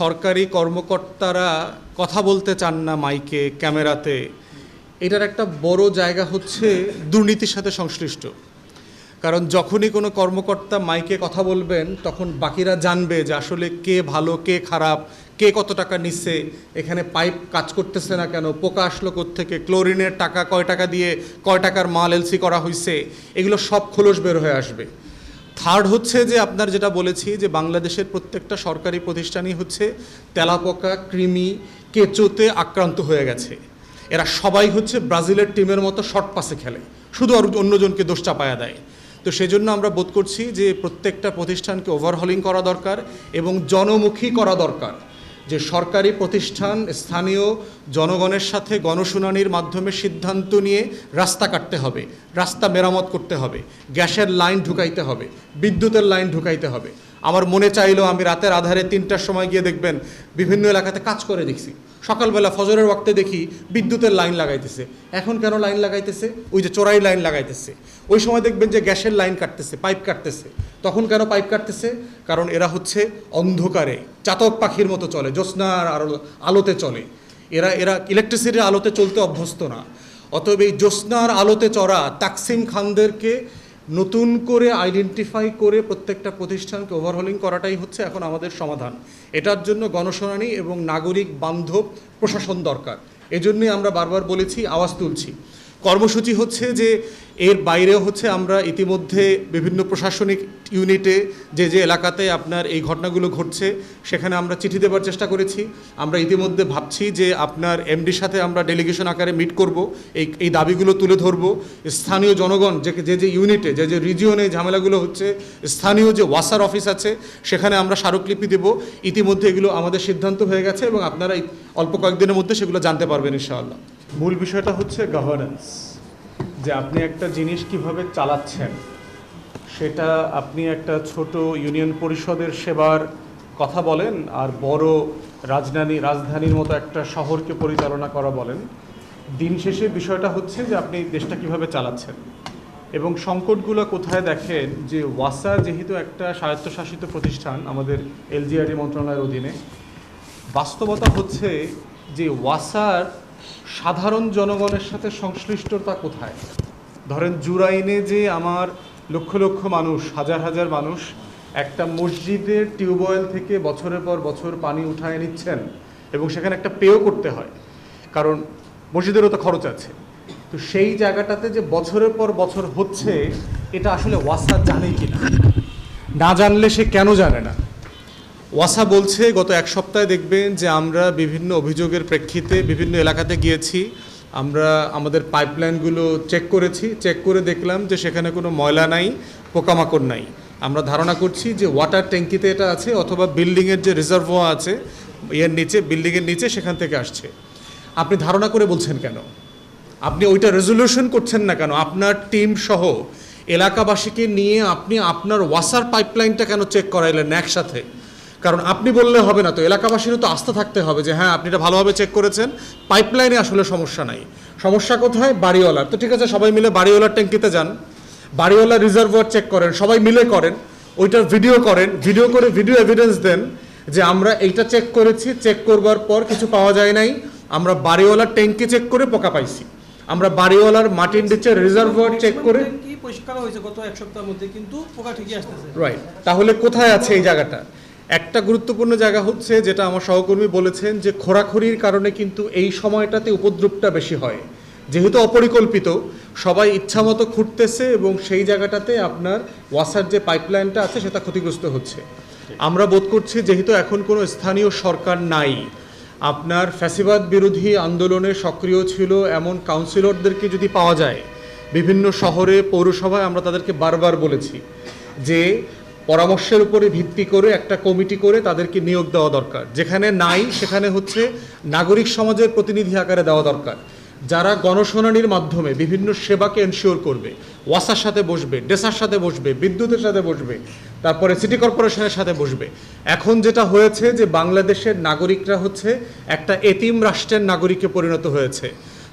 সরকারি কর্মকর্তারা কথা বলতে চান না মাইকে, ক্যামেরাতে। এটার একটা বড় জায়গা হচ্ছে দুর্নীতির সাথে সংশ্লিষ্ট। কারণ যখনই কোনো কর্মকর্তা মাইকে কথা বলবেন, তখন বাকিরা জানবে যে আসলে কে ভালো, কে খারাপ, কে কত টাকা নিচ্ছে, এখানে পাইপ কাজ করতেছে না কেন, পোকা আসলো থেকে ক্লোরিনের টাকা কয় টাকা দিয়ে কয় টাকার মাল এলসি করা হয়েছে এগুলো সব খোলস বের হয়ে আসবে। থার্ড হচ্ছে যে আপনার যেটা বলেছি যে বাংলাদেশের প্রত্যেকটা সরকারি প্রতিষ্ঠানই হচ্ছে তেলাপোকা, কৃমি, কেঁচোতে আক্রান্ত হয়ে গেছে। এরা সবাই হচ্ছে ব্রাজিলের টিমের মতো শর্ট পাসে খেলে। শুধু আর অন্যজনকে দোষ চাপায়া দেয়। তো সেজন্য আমরা বোধ করছি যে প্রত্যেকটা প্রতিষ্ঠানকে ওভারহলিং করা দরকার এবং জনমুখী করা দরকার। যে সরকারি প্রতিষ্ঠান, স্থানীয় জনগণের সাথে গণশুনানির মাধ্যমে সিদ্ধান্ত নিয়ে রাস্তা কাটতে হবে, রাস্তা মেরামত করতে হবে, গ্যাসের লাইন ঢুকাইতে হবে, বিদ্যুতের লাইন ঢুকাইতে হবে। আমার মনে চাইলো আমি রাতের আধারে তিনটার সময় গিয়ে দেখবেন বিভিন্ন এলাকাতে কাজ করে দেখছি। সকালবেলা ফজরের ওয়াক্তে দেখি বিদ্যুতের লাইন লাগাইতেছে। এখন কেন লাইন লাগাইতেছে? ওই যে চোরাই লাইন লাগাইতেছে। ওই সময় দেখবেন যে গ্যাসের লাইন কাটতেছে, পাইপ কাটতেছে। তখন কেন পাইপ কাটতেছে? কারণ এরা হচ্ছে অন্ধকারে, চাতক পাখির মতো চলে, জ্যোৎস্নার আলো- আলোতে চলে। এরা এরা ইলেকট্রিসিটির আলোতে চলতে অভ্যস্ত না। অতএব এই জ্যোৎস্নার আলোতে চড়া তাকসিম খানদেরকে নতুন করে আইডেন্টিফাই করে প্রত্যেকটা প্রতিষ্ঠানকে ওভারহলিং করাটাই হচ্ছে এখন আমাদের সমাধান। এটার জন্য গণশুনানি এবং নাগরিক বান্ধব প্রশাসন দরকার। এজন্যই আমরা বারবার বলেছি, আওয়াজ তুলছি। কর্মসূচি হচ্ছে যে এর বাইরেও হচ্ছে আমরা ইতিমধ্যে বিভিন্ন প্রশাসনিক ইউনিটে যে যে এলাকাতে আপনার এই ঘটনাগুলো ঘটছে, সেখানে আমরা চিঠি দেবার চেষ্টা করেছি। আমরা ইতিমধ্যে ভাবছি যে আপনার এমডির সাথে আমরা ডেলিগেশন আকারে মিট করব, এই এই দাবিগুলো তুলে ধরব। স্থানীয় জনগণ, যে যে যে ইউনিটে, যে যে রিজিয়নে ঝামেলাগুলো হচ্ছে, স্থানীয় যে ওয়াসার অফিস আছে, সেখানে আমরা স্মারকলিপি দেব। ইতিমধ্যে এগুলো আমাদের সিদ্ধান্ত হয়ে গেছে এবং আপনারা অল্প কয়েকদিনের মধ্যে সেগুলো জানতে পারবেন, ইনশাআল্লাহ। মূল বিষয়টা হচ্ছে গভর্নেন্স যে আপনি একটা জিনিস কীভাবে চালাচ্ছেন, সেটা আপনি একটা ছোট ইউনিয়ন পরিষদের সেবার কথা বলেন আর বড় রাজধানী, রাজধানীর মতো একটা শহরকে পরিচালনা করা বলেন। দিন শেষে বিষয়টা হচ্ছে যে আপনি দেশটা কীভাবে চালাচ্ছেন এবং সংকটগুলো কোথায় দেখেন যে ওয়াসা যেহেতু একটা স্বায়ত্তশাসিত প্রতিষ্ঠান আমাদের এলজিআরডি মন্ত্রণালয়ের অধীনে, বাস্তবতা হচ্ছে যে ওয়াসার সাধারণ জনগণের সাথে সংশ্লিষ্টতা কোথায়? ধরেন জুরাইনে যে আমার লক্ষ লক্ষ মানুষ, হাজার হাজার মানুষ একটা মসজিদের টিউবওয়েল থেকে বছরের পর বছর পানি উঠায় নিচ্ছেন এবং সেখানে একটা পেও করতে হয়। কারণ মসজিদেরও তো খরচ আছে। তো সেই জায়গাটাতে যে বছরের পর বছর হচ্ছে, এটা আসলে ওয়াসা জানে কি না না জানলে সে কেন জানে না? ওয়াসা বলছে, গত এক সপ্তাহে দেখবেন যে আমরা বিভিন্ন অভিযোগের প্রেক্ষিতে বিভিন্ন এলাকাতে গিয়েছি। আমরা আমাদের পাইপলাইনগুলো চেক করেছি। চেক করে দেখলাম যে সেখানে কোনো ময়লা নাই, পোকামাকড় নাই। আমরা ধারণা করছি যে ওয়াটার ট্যাঙ্কিতে এটা আছে অথবা বিল্ডিংয়ের যে রিজার্ভোয়া আছে, এর নিচে বিল্ডিংয়ের নিচে সেখান থেকে আসছে। আপনি ধারণা করে বলছেন কেন? আপনি ওইটা রেজলিউশন করছেন না কেন? আপনার টিম সহ এলাকাবাসীকে নিয়ে আপনি আপনার ওয়াসার পাইপলাইনটা কেন চেক করাইলেন একসাথে? কারণ আপনি বললে হবে না তো এলাকাবাসীরও তো আস্থা থাকতে হবে যে হ্যাঁ আপনি এটা ভালোভাবে চেক করেছেন। পাইপলাইনে আসলে সমস্যা নাই। সমস্যা কোথায়? বাড়িওয়ালার। তো ঠিক আছে সবাই মিলে বাড়িওয়ালার ট্যাঙ্কিতে যান। বাড়িওয়ালা রিজার্ভার চেক করেন সবাই মিলে করেন ওইটার ভিডিও করেন ভিডিও করে ভিডিও এভিডেন্স দেন যে আমরা এইটা চেক করেছি। চেক করবার পর কিছু পাওয়া যায় নাই। আমরা বাড়িওয়ালার ট্যাঙ্কি চেক করে পোকা পাইছি। আমরা বাড়িওয়ালার মাটির নিচে রিজার্ভার চেক করে পরিষ্কার হয়েছে গত এক সপ্তাহের মধ্যে কিন্তু পোকা ঠিকই আসতেছে। রাইট তাহলে কোথায় আছে এই জায়গাটা? একটা গুরুত্বপূর্ণ জায়গা হচ্ছে যেটা আমার সহকর্মী বলেছেন যে খোরাখুরির কারণে কিন্তু এই সময়টাতে উপদ্রবটা বেশি হয়। যেহেতু অপরিকল্পিত, সবাই ইচ্ছামতো খুঁটতেছে এবং সেই জায়গাটাতে আপনার ওয়াসার যে পাইপলাইনটা আছে সেটা ক্ষতিগ্রস্ত হচ্ছে। আমরা বোধ করছি যেহেতু এখন কোনো স্থানীয় সরকার নাই, আপনার ফ্যাসিবাদ বিরোধী আন্দোলনে সক্রিয় ছিল এমন কাউন্সিলরদেরকে যদি পাওয়া যায়, বিভিন্ন শহরে, পৌরসভায় আমরা তাদেরকে বারবার বলেছি যে পরামর্শের উপরে ভিত্তি করে একটা কমিটি করে তাদেরকে নিয়োগ দেওয়া দরকার। যেখানে নাই, সেখানে হচ্ছে নাগরিক সমাজের প্রতিনিধি আকারে দেওয়া দরকার। যারা গণশুনানির মাধ্যমে বিভিন্ন সেবাকে এনশিওর করবে, ওয়াসার সাথে বসবে, ডেসার সাথে বসবে, বিদ্যুতের সাথে বসবে, তারপরে সিটি কর্পোরেশনের সাথে বসবে। এখন যেটা হয়েছে যে বাংলাদেশের নাগরিকরা হচ্ছে একটা এতিম রাষ্ট্রের নাগরিকে পরিণত হয়েছে।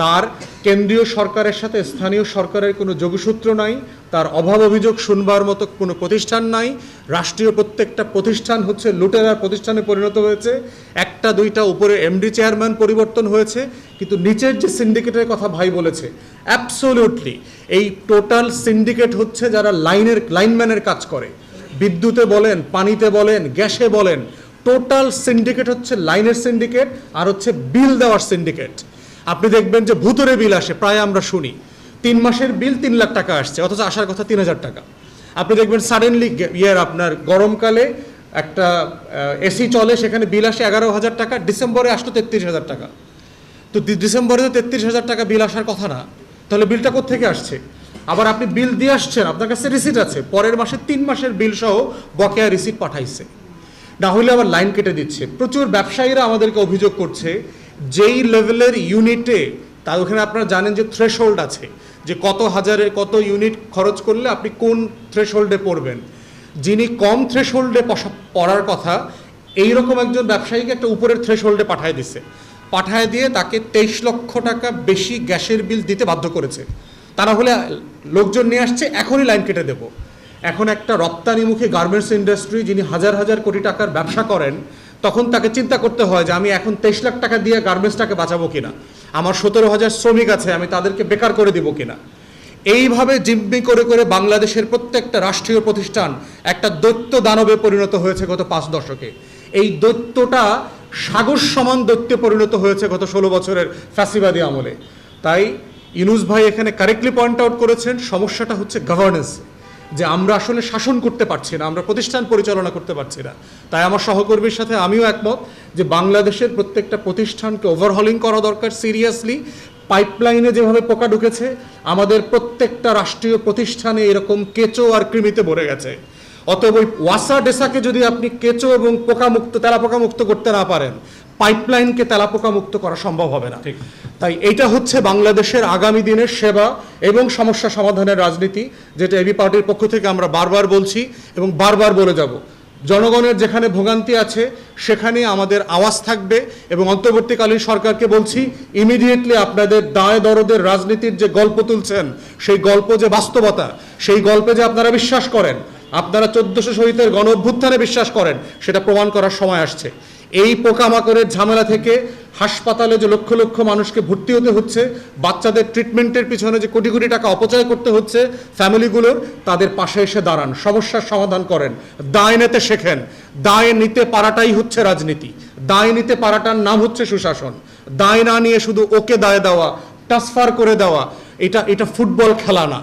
তার কেন্দ্রীয় সরকারের সাথে স্থানীয় সরকারের কোনো যোগসূত্র নাই, তার অভাব অভিযোগ শুনবার মতো কোনো প্রতিষ্ঠান নাই, রাষ্ট্রীয় প্রত্যেকটা প্রতিষ্ঠান হচ্ছে লুটেরার প্রতিষ্ঠানে পরিণত হয়েছে, একটা দুইটা উপরে এমডি চেয়ারম্যান পরিবর্তন হয়েছে, কিন্তু নিচের যে সিন্ডিকেটের কথা ভাই বলেছে অ্যাবসোলিউটলি এই টোটাল সিন্ডিকেট হচ্ছে যারা লাইনের লাইনম্যানের কাজ করে। বিদ্যুতে বলেন, পানিতে বলেন, গ্যাসে বলেন টোটাল সিন্ডিকেট হচ্ছে লাইনের সিন্ডিকেট আর হচ্ছে বিল দেওয়ার সিন্ডিকেট আপনি দেখবেন যে ভূতরে বিল আসে, প্রায় আমরা শুনি। তিন মাসের বিল তিন লাখ টাকা আসছে, অথচ আসার কথা তিন হাজার টাকা। আপনি দেখবেন সাডেনলি ইয়ার আপনার গরমকালে একটা এসি চলে, সেখানে বিল আসে এগারো হাজার টাকা, ডিসেম্বরে আসলো তেত্রিশ হাজার টাকা। তো ডিসেম্বরে তো তেত্রিশ হাজার টাকা বিল আসার কথা না, তাহলে বিলটা কোথেকে আসছে? আবার আপনি বিল দিয়ে আসছেন, আপনার কাছে রিসিট আছে, পরের মাসে তিন মাসের বিল সহ বকেয়া রিসিট পাঠাইছে। না হলে আবার লাইন কেটে দিচ্ছে। প্রচুর ব্যবসায়ীরা আমাদেরকে অভিযোগ করছে যেই লেভেলের ইউনিটে তা ওখানে আপনারা জানেন যে থ্রেশহোল্ড আছে, যে কত হাজারে কত ইউনিট খরচ করলে আপনি কোন থ্রেশহোল্ডে পড়বেন। যিনি কম থ্রেশহোল্ডে পড়ার কথা এই রকম একজন ব্যবসায়ীকে একটা উপরের থ্রেশহোল্ডে পাঠায় দিছে। পাঠায় দিয়ে তাকে তেইশ লক্ষ টাকা বেশি গ্যাসের বিল দিতে বাধ্য করেছে। তা না হলে লোকজন নিয়ে আসছে, এখনই লাইন কেটে দেবো। এখন একটা রপ্তানিমুখী গার্মেন্টস ইন্ডাস্ট্রি, যিনি হাজার হাজার কোটি টাকার ব্যবসা করেন তখন তাকে চিন্তা করতে হয় যে আমি এখন তেইশ লাখ টাকা দিয়ে গার্মেন্টসটাকে বাঁচাবো কিনা? আমার সতেরো হাজার শ্রমিক আছে, আমি তাদেরকে বেকার করে দিব কিনা? এইভাবে জিম্মি করে করে বাংলাদেশের প্রত্যেকটা রাষ্ট্রীয় প্রতিষ্ঠান একটা দৈত্য দানবে পরিণত হয়েছে গত পাঁচ দশকে। এই দৈত্যটা সাগর সমান দৈত্যে পরিণত হয়েছে গত ষোলো বছরের ফ্যাসিবাদী আমলে। তাই ইনুস ভাই এখানে কারেক্টলি পয়েন্ট আউট করেছেন, সমস্যাটা হচ্ছে গভর্নেন্স যে আমরা আসলে শাসন করতে পারছি না, আমরা প্রতিষ্ঠান পরিচালনা করতে পারছি না। তাই আমার সহকর্মীর সাথে আমিও একমত যে বাংলাদেশের প্রত্যেকটা প্রতিষ্ঠানকে ওভারহলিং করা দরকার সিরিয়াসলি পাইপলাইনে যেভাবে পোকা ঢুকেছে, আমাদের প্রত্যেকটা রাষ্ট্রীয় প্রতিষ্ঠানে এরকম কেঁচো আর কৃমিতে ভরে গেছে। অতএব ওই ওয়াসা ডেসাকে যদি আপনি কেঁচো এবং পোকামুক্ত তেলাপোকা মুক্ত করতে না পারেন পাইপলাইনকে তেলাপোকা মুক্ত করা সম্ভব হবে না ঠিক। তাই এটা হচ্ছে বাংলাদেশের আগামী দিনের সেবা এবং সমস্যা সমাধানের রাজনীতি যেটা এবি পার্টির পক্ষ থেকে আমরা বারবার বলছি এবং বারবার বলে যাব জনগণের যেখানে ভোগান্তি আছে সেখানে আমাদের আওয়াজ থাকবে এবং অন্তর্বর্তীকালীন সরকারকে বলছি ইমিডিয়েটলি আপনাদের দায় দরদের রাজনীতির যে গল্প তুলছেন সেই গল্প যে বাস্তবতা সেই গল্পে যে আপনারা বিশ্বাস করেন আপনারা চোদ্দশো শহীদের গণ অভ্যুত্থানে বিশ্বাস করেন, সেটা প্রমাণ করার সময় আসছে। এই পোকামাকড়ের ঝামেলা থেকে হাসপাতালে যে লক্ষ লক্ষ মানুষকে ভর্তি হতে হচ্ছে, বাচ্চাদের ট্রিটমেন্টের পিছনে যে কোটি কোটি টাকা অপচয় করতে হচ্ছে, ফ্যামিলিগুলোর, তাদের পাশে এসে দাঁড়ান, সমস্যার সমাধান করেন। দায় নিতে শেখেন, দায় নিতে পারাটাই হচ্ছে রাজনীতি। দায় নিতে পারাটার নাম হচ্ছে সুশাসন। দায় না নিয়ে শুধু ওকে দায় দেওয়া, ট্রান্সফার করে দেওয়া, এটা এটা ফুটবল খেলা না।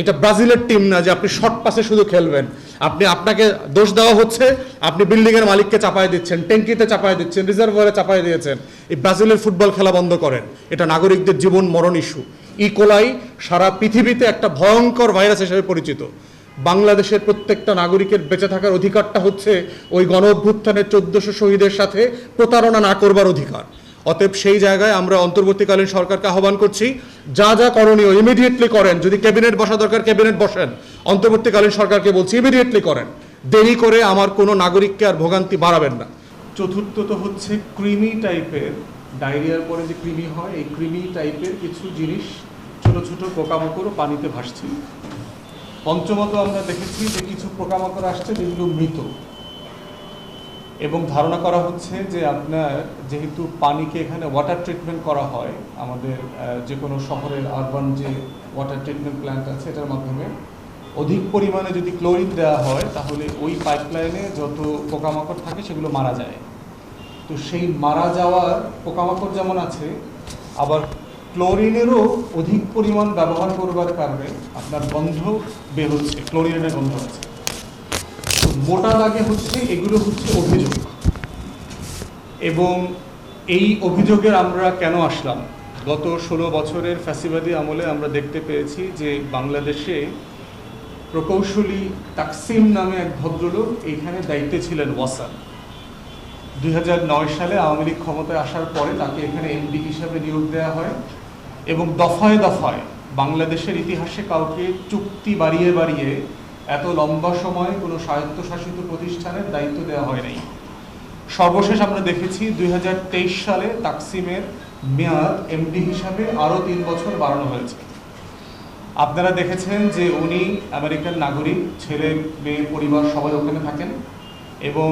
এটা ব্রাজিলের টিম না যে আপনি শর্ট পাসে শুধু খেলবেন। আপনি আপনাকে দোষ দেওয়া হচ্ছে, আপনি বিল্ডিংয়ের মালিককে চাপায় দিচ্ছেন, ট্যাঙ্কিতে চাপায় দিচ্ছেন রিজার্ভারে চাপায় দিয়েছেন। এই ব্রাজিলের ফুটবল খেলা বন্ধ করেন। এটা নাগরিকদের জীবন মরণ ইস্যু ইকোলাই সারা পৃথিবীতে একটা ভয়ঙ্কর ভাইরাস হিসেবে পরিচিত। বাংলাদেশের প্রত্যেকটা নাগরিকের বেঁচে থাকার অধিকারটা হচ্ছে ওই গণ অভ্যুত্থানের চোদ্দশো শহীদের সাথে প্রতারণা না করবার অধিকার। অতএব সেই জায়গায় আমরা অন্তর্বর্তীকালীন সরকারকে আহ্বান করছি, যা যা করণীয় ইমিডিয়েটলি করেন। যদি ক্যাবিনেট বসা দরকার ক্যাবিনেট বসেন। অন্তর্বর্তীকালীন সরকারকে বলছি ইমিডিয়েটলি করেন। দেরি করে আমার কোনো নাগরিককে আর ভোগান্তি বাড়াবেন না। চতুর্থত হচ্ছে ক্রিমি টাইপের ডায়রিয়ার পরে যে কৃমি হয়, এই কৃমি টাইপের কিছু জিনিস ছোট ছোট পোকামাকড়ও পানিতে ভাসছে। পঞ্চমত আমরা দেখেছি যে কিছু পোকামাকড় আসছে, যেগুলো মৃত। এবং ধারণা করা হচ্ছে যে আপনার যেহেতু পানিকে এখানে ওয়াটার ট্রিটমেন্ট করা হয়, আমাদের যে কোনো শহরের আরবান যে ওয়াটার ট্রিটমেন্ট প্ল্যান্ট আছে, এটার মাধ্যমে অধিক পরিমাণে যদি ক্লোরিন দেওয়া হয়, তাহলে ওই পাইপলাইনে যত পোকামাকড় থাকে সেগুলো মারা যায়। তো সেই মারা যাওয়ার পোকামাকড় যেমন আছে, আবার ক্লোরিনেরও অধিক পরিমাণ ব্যবহার করবার কারণে আপনার গন্ধ বের হচ্ছে ক্লোরিনের গন্ধ আছে। মোটা দাগে হচ্ছে, এগুলো হচ্ছে অভিযোগ। এবং এই অভিযোগের আমরা কেন আসলাম? গত ষোলো বছরের ফ্যাসিবাদী আমলে আমরা দেখতে পেয়েছি যে বাংলাদেশে প্রকৌশলী তাকসিম নামে এক ভদ্রলোক এইখানে দায়িত্বে ছিলেন ওয়াসান। দুই সালে আওয়ামী লীগ ক্ষমতায় আসার পরে তাকে এখানে এমডি হিসাবে নিয়োগ দেওয়া হয় এবং দফায় দফায় বাংলাদেশের ইতিহাসে কাউকে চুক্তি বাড়িয়ে বাড়িয়ে এত লম্বা সময় কোনো স্বায়ত্তশাসিত প্রতিষ্ঠানের দায়িত্ব দেওয়া হয় নাই। সর্বশেষ আমরা দেখেছি দুই হাজার তেইশ সালে তাকসিমের মেয়াদ এমডি হিসাবে আরও তিন বছর বাড়ানো হয়েছে। আপনারা দেখেছেন যে উনি আমেরিকান নাগরিক, ছেলে, মেয়ে, পরিবার সবাই ওখানে থাকেন এবং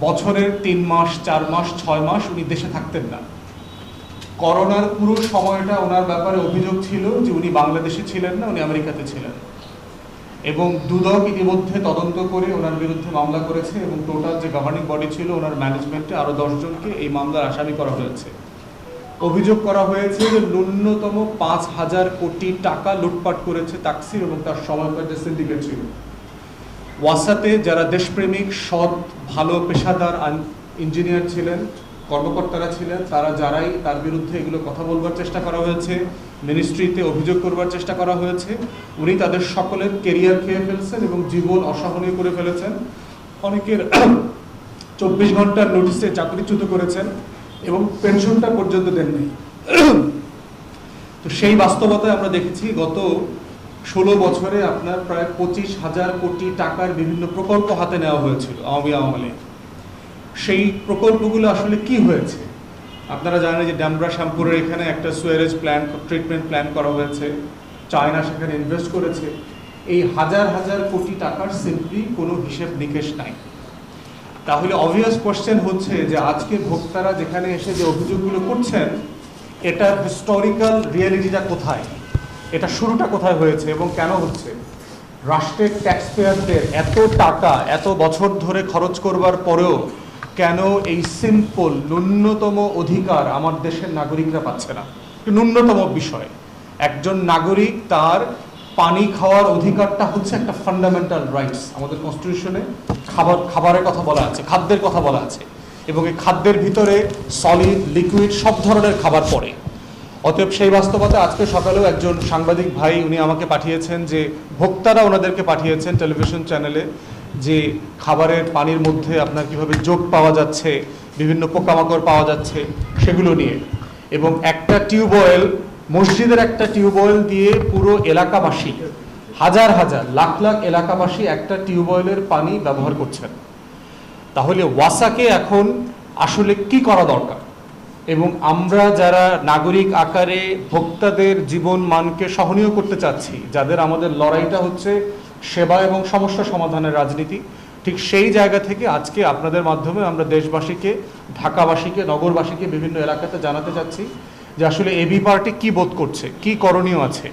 বছরের তিন মাস, চার মাস, ছয় মাস উনি দেশে থাকতেন না। করোনার পুরো সময়টা ওনার ব্যাপারে অভিযোগ ছিল যে উনি বাংলাদেশে ছিলেন না, উনি আমেরিকাতে ছিলেন। এবং দুদক ইতিমধ্যে তদন্ত করে ওনার বিরুদ্ধে মামলা করেছে এবং টোটাল যে গভর্নিং বডি ছিল ওনার ম্যানেজমেন্টে আরও দশজনকে এই মামলার আসামি করা হয়েছে। অভিযোগ করা হয়েছে যে ন্যূনতম পাঁচ হাজার কোটি টাকা লুটপাট করেছে তাকসির এবং তার সময়কার যে সিন্ডিকেট ছিল। ওয়াসাতে যারা দেশপ্রেমিক, সৎ, ভালো পেশাদার ইঞ্জিনিয়ার ছিলেন কর্মকর্তারা ছিলেন, তারা যারাই তার বিরুদ্ধে এগুলো কথা বলবার চেষ্টা করা হয়েছে মিনিস্ট্রিতে অভিযোগ করবার চেষ্টা করা হয়েছে, উনি তাদের সকলের কেরিয়ার খেয়ে ফেলছেন এবং জীবন অসহনীয় করে ফেলেছেন। অনেকের চব্বিশ ঘণ্টার নোটিশে চাকরিচ্যুত করেছেন এবং পেনশনটা পর্যন্ত দেননি। তো সেই বাস্তবতায় আমরা দেখেছি গত ষোলো বছরে আপনার প্রায় পঁচিশ হাজার কোটি টাকার বিভিন্ন প্রকল্প হাতে নেওয়া হয়েছিল আওয়ামী আমলে সেই প্রকল্পগুলো আসলে কি হয়েছে? আপনারা জানেন যে ড্যামরা শ্যামপুরের এখানে একটা সুয়ারেজ প্ল্যান ট্রিটমেন্ট প্ল্যান করা হয়েছে। চায়না সেখানে ইনভেস্ট করেছে। এই হাজার হাজার কোটি টাকার সিম্পলি কোনো হিসেব নিকেশ নাই। তাহলে অবভিয়াস কোশ্চেন হচ্ছে যে আজকে ভোক্তারা যেখানে এসে যে অভিযোগগুলো করছেন এটার হিস্টোরিক্যাল রিয়েলিটিটা কোথায়? এটা শুরুটা কোথায় হয়েছে এবং কেন হচ্ছে? রাষ্ট্রের ট্যাক্স পেয়ারদের এত টাকা এত বছর ধরে খরচ করবার পরেও কেন এই সিম্পল ন্যূনতম অধিকার আমার দেশের নাগরিকরা পাচ্ছে না? ন্যূনতম বিষয়। একজন নাগরিক তার পানি খাওয়ার অধিকারটা হচ্ছে একটা ফান্ডামেন্টাল রাইটস আমাদের কনস্টিটিউশনে খাবার, খাবারের কথা বলা আছে, খাদ্যের কথা বলা আছে। এবং এই খাদ্যের ভিতরে সলিড লিকুইড সব ধরনের খাবার পড়ে। অতএব সেই বাস্তবতা আজকে সকালেও একজন সাংবাদিক ভাই উনি আমাকে পাঠিয়েছেন যে ভোক্তারা ওনাদেরকে পাঠিয়েছেন টেলিভিশন চ্যানেলে। যে খাবারের পানির মধ্যে আপনার কীভাবে যোগ পাওয়া যাচ্ছে, বিভিন্ন পোকামাকড় পাওয়া যাচ্ছে, সেগুলো নিয়ে। এবং একটা টিউবওয়েল মসজিদের একটা টিউবওয়েল দিয়ে পুরো এলাকাবাসী, হাজার হাজার, লাখ লাখ এলাকাবাসী একটা টিউবওয়েলের পানি ব্যবহার করছেন। তাহলে ওয়াসাকে এখন আসলে কি করা দরকার? এবং আমরা যারা নাগরিক আকারে ভোক্তাদের জীবন মানকে সহনীয় করতে চাচ্ছি, যাদের আমাদের লড়াইটা হচ্ছে সেবা এবং সমস্যা সমাধানের রাজনীতি, ঠিক সেই জায়গা থেকে আজকে আপনাদের মাধ্যমে আমরা দেশবাসীকে, ঢাকাবাসীকে, নগরবাসীকে বিভিন্ন এলাকাতে জানাতে চাচ্ছি যে আসলে এবি পার্টি কি বোধ করছে, কি করণীয় আছে।